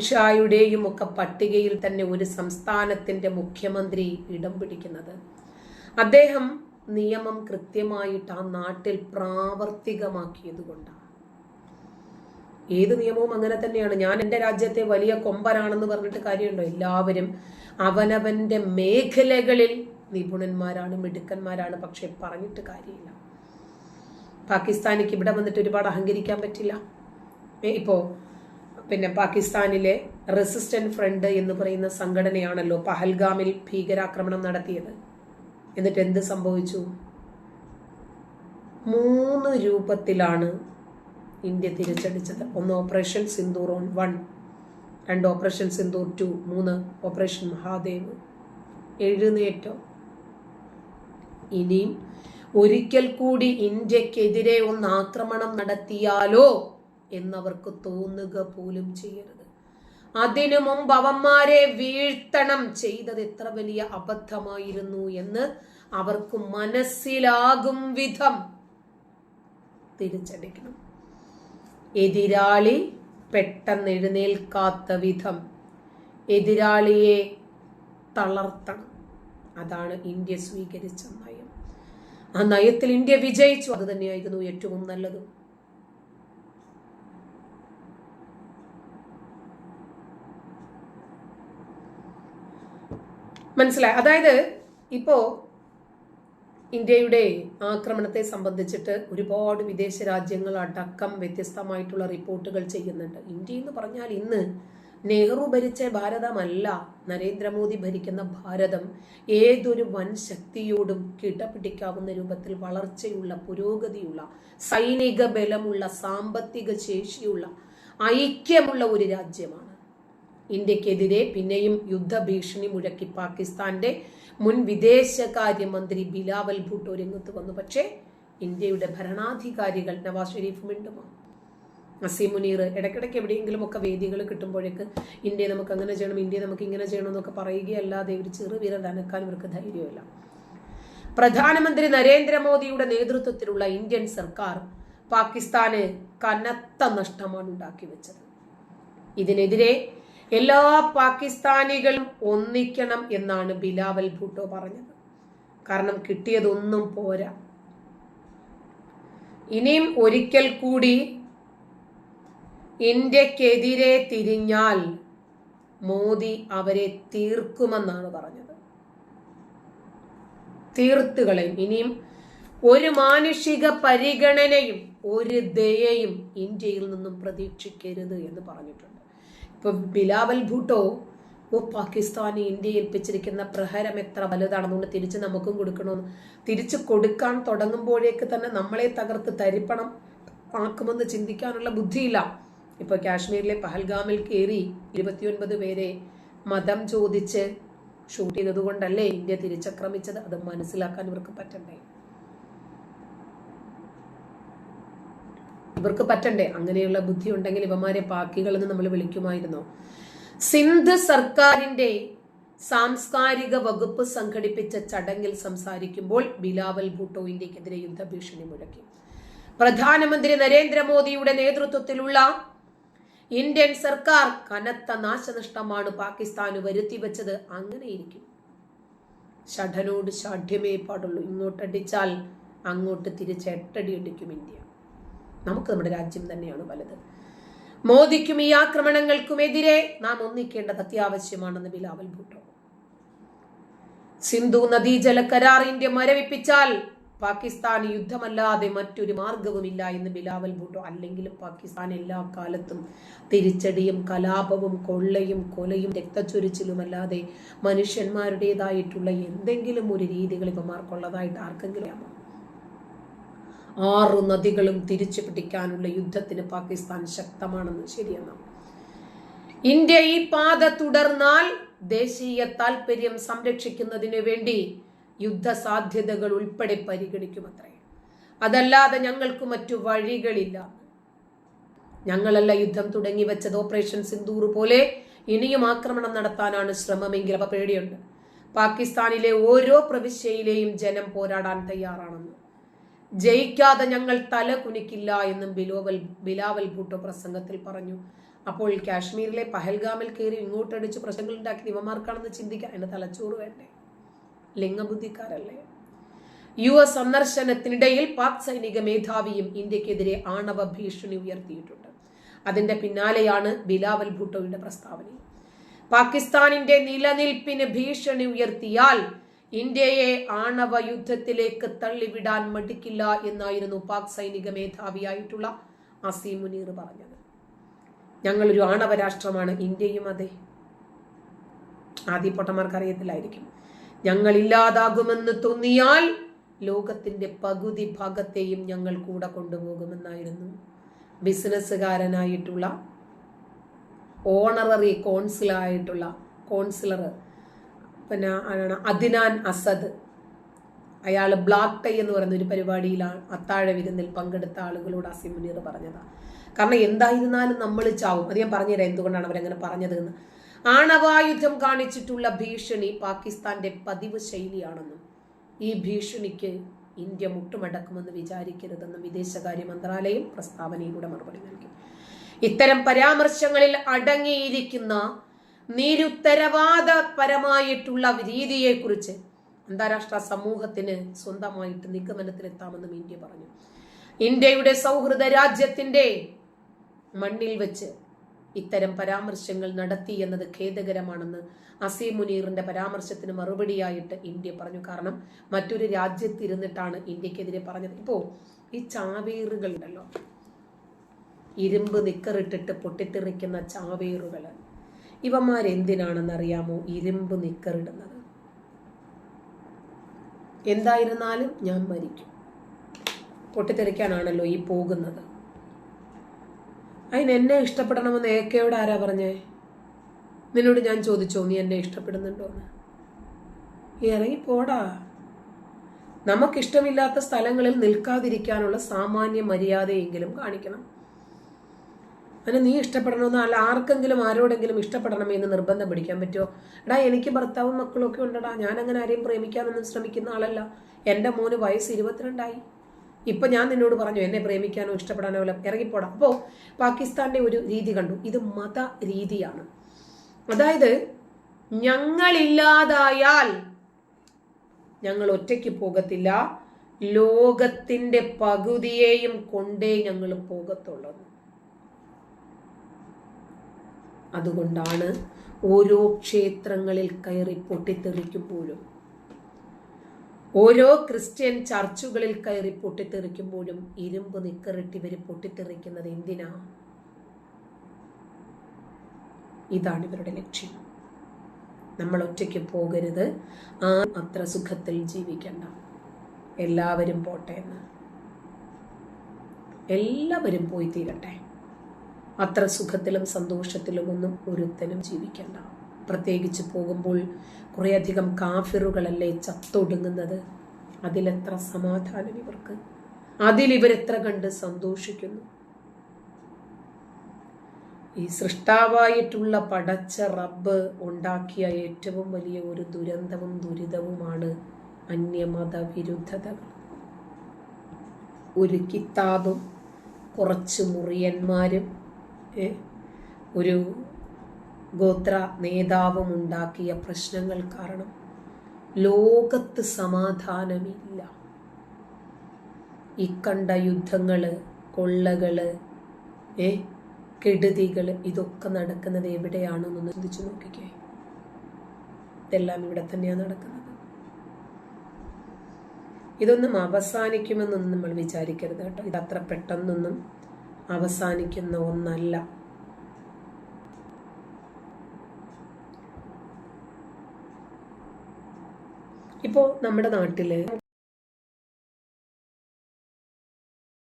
ഷായുടെയും ഒക്കെ പട്ടികയിൽ തന്നെ ഒരു സംസ്ഥാനത്തിന്റെ മുഖ്യമന്ത്രി ഇടം പിടിക്കുന്നത്. അദ്ദേഹം നിയമം കൃത്യമായിട്ട് ആ നാട്ടിൽ പ്രാവർത്തികമാക്കിയത് കൊണ്ടാണ്. ഏത് നിയമവും അങ്ങനെ തന്നെയാണ്. ഞാൻ എന്റെ രാജ്യത്തെ വലിയ കൊമ്പനാണെന്ന് പറഞ്ഞിട്ട് കാര്യമുണ്ടോ? എല്ലാവരും അവനവന്റെ മേഖലകളിൽ നിപുണന്മാരാണ് മിടുക്കന്മാരാണ്. പക്ഷെ പറഞ്ഞിട്ട് കാര്യമില്ല. പാകിസ്ഥാനിക്ക് ഇവിടെ വന്നിട്ട് ഒരുപാട് അഹങ്കരിക്കാൻ പറ്റില്ല. ഇപ്പോൾ ഇപ്പോ പിന്നെ പാകിസ്ഥാനിലെ റെസിസ്റ്റന്റ് ഫ്രണ്ട് എന്ന് പറയുന്ന സംഘടനയാണല്ലോ പഹൽഗാമിൽ ഭീകരാക്രമണം നടത്തിയത്. എന്നിട്ട് എന്ത് സംഭവിച്ചു? മൂന്ന് രൂപത്തിലാണ് ഇന്ത്യ തിരിച്ചടിച്ചത്. ഒന്ന് ഓപ്പറേഷൻ സിന്ദൂർ ഓൺ വൺ രണ്ട് ഓപ്പറേഷൻ സിന്ദൂർ ടു മൂന്ന് ഓപ്പറേഷൻ മഹാദേവ്. എഴുന്നേറ്റം. ഇനിയും ഒരിക്കൽ കൂടി ഇന്ത്യക്കെതിരെ ഒന്ന് ആക്രമണം നടത്തിയാലോ? എന്നവർക്ക് തോന്നുക പോലും ചെയ്യരുത്. അതിനു മുമ്പ് അവന്മാരെ വീഴ്ത്തണം ചെയ്തത് എത്ര വലിയ അബദ്ധമായിരുന്നു എന്ന് അവർക്ക് മനസ്സിലാകും വിധം തിരിച്ചടിക്കണം. എതിരാളി പെട്ടെന്ന് എഴുന്നേൽക്കാത്ത വിധം എതിരാളിയെ തളർത്തണം. അതാണ് ഇന്ത്യ സ്വീകരിച്ച നയം. ആ നയത്തിൽ ഇന്ത്യ വിജയിച്ചു. അത് തന്നെയായിരുന്നു ഏറ്റവും നല്ലത്. മനസ്സിലായി. അതായത് ഇപ്പോ ഇന്ത്യയുടെ ആക്രമണത്തെ സംബന്ധിച്ചിട്ട് ഒരുപാട് വിദേശ രാജ്യങ്ങൾ അടക്കം വ്യത്യസ്തമായിട്ടുള്ള റിപ്പോർട്ടുകൾ ചെയ്യുന്നുണ്ട്. ഇന്ത്യ എന്ന് പറഞ്ഞാൽ ഇന്ന് നെഹ്റു ഭരിച്ച ഭാരതമല്ല. നരേന്ദ്രമോദി ഭരിക്കുന്ന ഭാരതം ഏതൊരു വൻ ശക്തിയോടും കിടപിടിക്കാവുന്ന രൂപത്തിൽ വളർച്ചയുള്ള പുരോഗതിയുള്ള സൈനിക ബലമുള്ള സാമ്പത്തിക ശേഷിയുള്ള ഐക്യമുള്ള ഒരു രാജ്യമാണ്. ഇന്ത്യക്കെതിരെ പിന്നെയും യുദ്ധഭീഷണി മുഴക്കി പാകിസ്ഥാന്റെ മുൻ വിദേശകാര്യമന്ത്രി ബിലാവൽ ഭൂട്ടോ രംഗത്ത് വന്നു. പക്ഷേ ഇന്ത്യയുടെ ഭരണാധികാരികൾ നവാസ് ഷെരീഫ് മിണ്ടുമാണ് നസീം മുനീർ ഇടയ്ക്കിടയ്ക്ക് എവിടെയെങ്കിലും ഒക്കെ വേദികൾ കിട്ടുമ്പോഴേക്ക് ഇന്ത്യ നമുക്ക് അങ്ങനെ ചെയ്യണം ഇന്ത്യ നമുക്ക് ഇങ്ങനെ ചെയ്യണം എന്നൊക്കെ പറയുകയല്ലാതെ ഒരു ചെറുവിരൽ അനക്കാൻ ഇവർക്ക് ധൈര്യമില്ല. പ്രധാനമന്ത്രി നരേന്ദ്രമോദിയുടെ നേതൃത്വത്തിലുള്ള ഇന്ത്യൻ സർക്കാർ പാകിസ്ഥാന് കനത്ത നഷ്ടമാണ് ഉണ്ടാക്കി വെച്ചത്. ഇതിനെതിരെ എല്ലാ പാകിസ്ഥാനികളും ഒന്നിക്കണം എന്നാണ് ബിലാവൽ ഭൂട്ടോ പറഞ്ഞത്. കാരണം കിട്ടിയതൊന്നും പോരാ. ഇനിയും ഒരിക്കൽ കൂടി ഇന്ത്യക്കെതിരെ തിരിഞ്ഞാൽ മോദി അവരെ തീർക്കുമെന്നാണ് പറഞ്ഞത്. തീർത്തുകളയും ഇനിയും ഒരു മാനുഷിക പരിഗണനയും ഒരു ദയയും ഇന്ത്യയിൽ നിന്നും പ്രതീക്ഷിക്കരുത് എന്ന് പറഞ്ഞിട്ടുണ്ട്. ഇപ്പൊ ബിലാവൽ ഭൂട്ടോ ഓ പാകിസ്ഥാൻ ഇന്ത്യ ഏൽപ്പിച്ചിരിക്കുന്ന പ്രഹരം എത്ര വലുതാണെന്നുകൊണ്ട് തിരിച്ച് നമുക്കും കൊടുക്കണമെന്ന്. തിരിച്ച് കൊടുക്കാൻ തുടങ്ങുമ്പോഴേക്ക് തന്നെ നമ്മളെ തകർത്ത് തരിപ്പണം ആക്കുമെന്ന് ചിന്തിക്കാനുള്ള ബുദ്ധിയില്ല. ഇപ്പൊ കാശ്മീരിലെ പഹൽഗാമിൽ കയറി ഇരുപത്തിയൊൻപത് പേരെ മതം ചോദിച്ച് ഷൂട്ട് ചെയ്തതുകൊണ്ടല്ലേ ഇന്ത്യ തിരിച്ചക്രമിച്ചത്? അത് മനസ്സിലാക്കാൻ ഇവർക്ക് പറ്റണ്ടേ? ഇവർക്ക് പറ്റണ്ടേ? അങ്ങനെയുള്ള ബുദ്ധി ഉണ്ടെങ്കിൽ ഇവന്മാരെ പാക്കികളെന്ന് നമ്മൾ വിളിക്കുമായിരുന്നു? സിന്ധ് സർക്കാരിന്റെ സാംസ്കാരിക വകുപ്പ് സംഘടിപ്പിച്ച ചടങ്ങിൽ സംസാരിക്കുമ്പോൾ ബിലാവൽ ഭൂട്ടോ ഇന്ത്യക്കെതിരെ യുദ്ധഭീഷണി മുഴക്കി. പ്രധാനമന്ത്രി നരേന്ദ്രമോദിയുടെ നേതൃത്വത്തിലുള്ള ഇന്ത്യൻ സർക്കാർ കനത്ത നാശനഷ്ടമാണ് പാകിസ്ഥാന് വരുത്തിവെച്ചത്. അങ്ങനെയിരിക്കും. ഷഠനോട് ഷാഠ്യമേ പാടുള്ളൂ. ഇങ്ങോട്ടടിച്ചാൽ അങ്ങോട്ട് തിരിച്ച് എട്ടടി അടിക്കും ഇന്ത്യ. നമുക്ക് നമ്മുടെ രാജ്യം തന്നെയാണ് വലുത്. മോദിക്കും ഈ ആക്രമണങ്ങൾക്കുമെതിരെ നാം ഒന്നിക്കേണ്ടത് അത്യാവശ്യമാണെന്ന് ബിലാവൽ ഭൂട്ടോ സിന്ധു നദീജല ഇന്ത്യ മരവിപ്പിച്ചാൽ പാകിസ്ഥാൻ യുദ്ധമല്ലാതെ മറ്റൊരു മാർഗവുമില്ല എന്ന് ബിലാവൽ ഭൂട്ടോ അല്ലെങ്കിലും പാകിസ്ഥാൻ എല്ലാ കാലത്തും തിരിച്ചടിയും കലാപവും കൊള്ളയും കൊലയും രക്തച്ചൊരിച്ചിലുമല്ലാതെ മനുഷ്യന്മാരുടേതായിട്ടുള്ള എന്തെങ്കിലും ഒരു രീതികൾ ഇവമാർക്കുള്ളതായിട്ട് ആർക്കെങ്കിലും ആറു നദികളും തിരിച്ചു പിടിക്കാനുള്ള യുദ്ധത്തിന് പാകിസ്ഥാൻ ശക്തമാണെന്ന് ശരിയാണ് ഇന്ത്യ ഈ പാത തുടർന്നാൽ ദേശീയ താൽപര്യം സംരക്ഷിക്കുന്നതിന് വേണ്ടി യുദ്ധ സാധ്യതകൾ ഉൾപ്പെടെ പരിഗണിക്കുമത്രേ. അതല്ലാതെ ഞങ്ങൾക്ക് മറ്റു വഴികളില്ല. ഞങ്ങളല്ല യുദ്ധം തുടങ്ങി വെച്ചത് ഓപ്പറേഷൻ സിന്ദൂർ പോലെ ഇനിയും ആക്രമണം നടത്താനാണ് ശ്രമമെങ്കിൽ അപ്പൊ പേടിയുണ്ട്. പാകിസ്ഥാനിലെ ഓരോ പ്രവിശ്യയിലെയും ജനം പോരാടാൻ തയ്യാറാണെന്ന്. ജയിക്കാതെ ഞങ്ങൾ തല കുനിക്കില്ല എന്നും ബിലോവൽ ബിലാവൽ ഭൂട്ടോ പ്രസംഗത്തിൽ പറഞ്ഞു. അപ്പോൾ കാശ്മീരിലെ പഹൽഗാമിൽ കയറി ഇങ്ങോട്ടടിച്ച് പ്രശ്നങ്ങൾ ഉണ്ടാക്കി ഇവമാർക്കാണെന്ന് ചിന്തിക്കാൻ എന്റെ തലച്ചോറ് വേണ്ടേ? ലിംഗബുദ്ധിക്കാരല്ലേ? യു എസ് സന്ദർശനത്തിനിടയിൽ പാക് സൈനിക മേധാവിയും ഇന്ത്യക്കെതിരെ ആണവ ഭീഷണി ഉയർത്തിയിട്ടുണ്ട്. അതിന്റെ പിന്നാലെയാണ് ബിലാവൽ ഭൂട്ടോയുടെ പ്രസ്താവന പാകിസ്ഥാനിന്റെ നിലനിൽപ്പിന് ഭീഷണി ഉയർത്തിയാൽ ഇന്ത്യയെ ആണവ യുദ്ധത്തിലേക്ക് തള്ളിവിടാൻ മടിക്കില്ല എന്നായിരുന്നു പാക് സൈനിക മേധാവിയായിട്ടുള്ള അസീം മുനീർ പറഞ്ഞത്. ഞങ്ങളൊരു ആണവ രാഷ്ട്രമാണ് ഇന്ത്യയും അതെ. ആദ്യപ്പൊട്ടന്മാർക്ക് അറിയത്തില്ലായിരിക്കും. ഞങ്ങൾ ഇല്ലാതാകുമെന്ന് തോന്നിയാൽ ലോകത്തിന്റെ പകുതി ഭാഗത്തെയും ഞങ്ങൾ കൂടെ കൊണ്ടുപോകുമെന്നായിരുന്നു ബിസിനസ്സുകാരനായിട്ടുള്ള ഓണററി കോൺസിലായിട്ടുള്ള കോൺസിലർ പിന്നെ ആരാണ്? അദിനാൻ അസദ്. അയാൾ ബ്ലാക്ക് ടൈ എന്ന് പറയുന്ന ഒരു പരിപാടിയിലാണ് അത്താഴ വിരുന്നിൽ പങ്കെടുത്ത ആളുകളോട് അസിം മുനീർ പറഞ്ഞതാണ് കാരണം എന്തായിരുന്നാലും നമ്മൾ ചാവും. അത് ഞാൻ പറഞ്ഞുതരാം എന്തുകൊണ്ടാണ് അവരങ്ങനെ പറഞ്ഞത് എന്ന് ആണവായുധം കാണിച്ചിട്ടുള്ള ഭീഷണി പാകിസ്ഥാന്റെ പതിവ് ശൈലിയാണെന്നും ഈ ഭീഷണിക്ക് ഇന്ത്യ മുട്ടുമടക്കുമെന്ന് വിചാരിക്കരുതെന്നും വിദേശകാര്യ മന്ത്രാലയം പ്രസ്താവനയിലൂടെ മറുപടി നൽകി. ഇത്തരം പരാമർശങ്ങളിൽ അടങ്ങിയിരിക്കുന്ന നിരുത്തരവാദപരമായിട്ടുള്ള രീതിയെക്കുറിച്ച് അന്താരാഷ്ട്ര സമൂഹത്തിന് സ്വന്തമായിട്ട് നിഗമനത്തിലെത്താമെന്നും ഇന്ത്യ പറഞ്ഞു. ഇന്ത്യയുടെ സൗഹൃദ രാജ്യത്തിന്റെ മണ്ണിൽ വെച്ച് ഇത്തരം പരാമർശങ്ങൾ നടത്തി എന്നത് ഖേദകരമാണെന്ന് അസീം മുനീറിന്റെ പരാമർശത്തിന് മറുപടിയായിട്ട് ഇന്ത്യ പറഞ്ഞു. കാരണം മറ്റൊരു രാജ്യത്തിരുന്നിട്ടാണ് ഇന്ത്യക്കെതിരെ പറഞ്ഞത്. ഇപ്പോ ഈ ചാവേറുകളുണ്ടല്ലോ. ഇരുമ്പ് നിക്കറിട്ടിട്ട് പൊട്ടിത്തെറിക്കുന്ന ചാവേറുകൾ ഇവന്മാരെന്തിനാണെന്ന് അറിയാമോ ഇരുമ്പ് നിക്കറിടുന്നത്. എന്തായിരുന്നാലും ഞാൻ മരിക്കും. പൊട്ടിത്തെറിക്കാനാണല്ലോ ഈ പോകുന്നത്. അതിന് എന്നെ ഇഷ്ടപ്പെടണമെന്ന് ഏക്കയോട് ആരാ പറഞ്ഞേ? നിന്നോട് ഞാൻ ചോദിച്ചോ നീ എന്നെ ഇഷ്ടപ്പെടുന്നുണ്ടോന്ന് ഇറങ്ങി പോടാ നമുക്കിഷ്ടമില്ലാത്ത സ്ഥലങ്ങളിൽ നിൽക്കാതിരിക്കാനുള്ള സാമാന്യ മര്യാദയെങ്കിലും കാണിക്കണം. അങ്ങനെ നീ ഇഷ്ടപ്പെടണമെന്ന് അല്ല ആർക്കെങ്കിലും ആരോടെങ്കിലും ഇഷ്ടപ്പെടണമേ എന്ന് നിർബന്ധം പിടിക്കാൻ പറ്റുമോ? എടാ എനിക്ക് ഭർത്താവും മക്കളും ഒക്കെ ഉണ്ടടാ. ഞാൻ അങ്ങനെ ആരെയും പ്രേമിക്കാനൊന്നും ശ്രമിക്കുന്ന ആളല്ല. എന്റെ മോന് വയസ്സ് ഇരുപത്തിരണ്ടായി. ഇപ്പൊ ഞാൻ നിന്നോട് പറഞ്ഞു എന്നെ പ്രേമിക്കാനോ ഇഷ്ടപ്പെടാനോ അല്ല. ഇറങ്ങിപ്പോടാം. അപ്പോൾ പാകിസ്ഥാന്റെ ഒരു രീതി കണ്ടു. ഇത് മത രീതിയാണ്. അതായത് ഞങ്ങളില്ലാതായാൽ ഞങ്ങൾ ഒറ്റയ്ക്ക് പോകത്തില്ല. ലോകത്തിന്റെ പകുതിയെയും കൊണ്ടേ ഞങ്ങൾ പോകത്തുള്ളത് അതുകൊണ്ടാണ് ഓരോ ക്ഷേത്രങ്ങളിൽ കയറി പൊട്ടിത്തെറിക്കുമ്പോഴും ഓരോ ക്രിസ്ത്യൻ ചർച്ചുകളിൽ കയറി പൊട്ടിത്തെറിക്കുമ്പോഴും ഇരുമ്പ് നിക്കറിട്ട് വരെ പൊട്ടിത്തെറിക്കുന്നത് എന്തിനാ? ഇതാണ് ഇവരുടെ ലക്ഷ്യം. നമ്മൾ ഒറ്റയ്ക്ക് പോകരുത്. ആ അത്ര സുഖത്തിൽ ജീവിക്കണ്ട. എല്ലാവരും പോട്ടെ എന്ന്. എല്ലാവരും പോയി തീരട്ടെ. അത്ര സുഖത്തിലും സന്തോഷത്തിലും ഒന്നും ഒരുത്തനും ജീവിക്കണ്ട. പ്രത്യേകിച്ച് പോകുമ്പോൾ കുറേയധികം കാഫിറുകളല്ലേ ചത്തൊടുങ്ങുന്നത്? അതിലെത്ര സമാധാനം ഇവർക്ക്? അതിൽ ഇവരെത്ര കണ്ട് സന്തോഷിക്കുന്നു? ഈ സൃഷ്ടാവായിട്ടുള്ള പടച്ച റബ്ബ് ഉണ്ടാക്കിയ ഏറ്റവും വലിയ ഒരു ദുരന്തവും ദുരിതവുമാണ് അന്യമത വിരുദ്ധതകൾ ഒരു കിതാബും കുറച്ച് മുറിയന്മാരും ഒരു ഗോത്ര നേതാവും ഉണ്ടാക്കിയ പ്രശ്നങ്ങൾ കാരണം ലോകത്ത് സമാധാനമില്ല. ഇക്കണ്ട യുദ്ധങ്ങൾ കൊള്ളകൾ ഏ? കെടുതികൾ ഇതൊക്കെ നടക്കുന്നത് എവിടെയാണെന്നൊന്ന് ചിന്തിച്ചു നോക്കിക്കേ. ഇതെല്ലാം ഇവിടെ തന്നെയാണ് നടക്കുന്നത്. ഇതൊന്നും അവസാനിക്കുമെന്നൊന്നും നമ്മൾ വിചാരിക്കരുത് കേട്ടോ. ഇത് അത്ര പെട്ടെന്നൊന്നും അവസാനിക്കുന്ന ഒന്നല്ല. ഇപ്പോൾ നമ്മുടെ നാട്ടിൽ